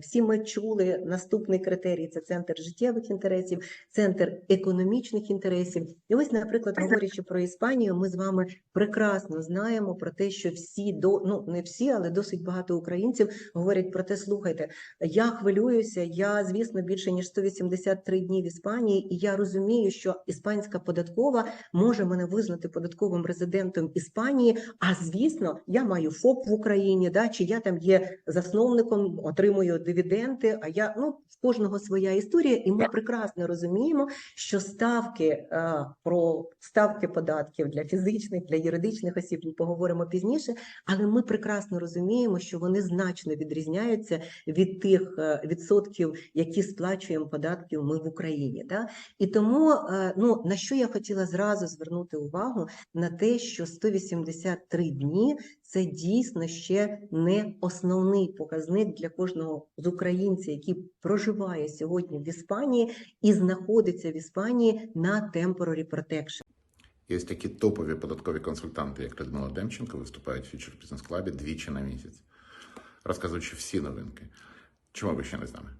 Всі ми чули наступний критерій це центр життєвих інтересів, центр економічних інтересів. І ось, наприклад, говорячи про Іспанію, ми з вами прекрасно знаємо про те, що всі до ну не всі, але досить багато українців говорять про те: слухайте, я хвилююся. Я звісно більше ніж 183 дні в Іспанії, і я розумію, що іспанська податкова може мене визнати податковим резидентом Іспанії. А звісно, я маю ФОП в Україні, да чи я там є засновником, отримую дивіденди. А я ну в кожного своя історія, і ми прекрасно розуміємо, що ставки е, про ставки податків для фізичних, для юридичних осіб ми поговоримо пізніше, але ми прекрасно розуміємо, що вони значно відрізняються від тих е, відсотків, які сплачуємо податків ми в Україні. Да? І тому е, ну на що я хотіла зразу звернути увагу на те, що 183 дні це дійсно ще не основний показник для кожного з українців, який проживає сьогодні в Іспанії і знаходиться в Іспанії на temporary protection. Є такі топові податкові консультанти, як Людмила Демченко, виступають в Future Business Club двічі на місяць, розказуючи всі новинки. Чому ви ще не з нами?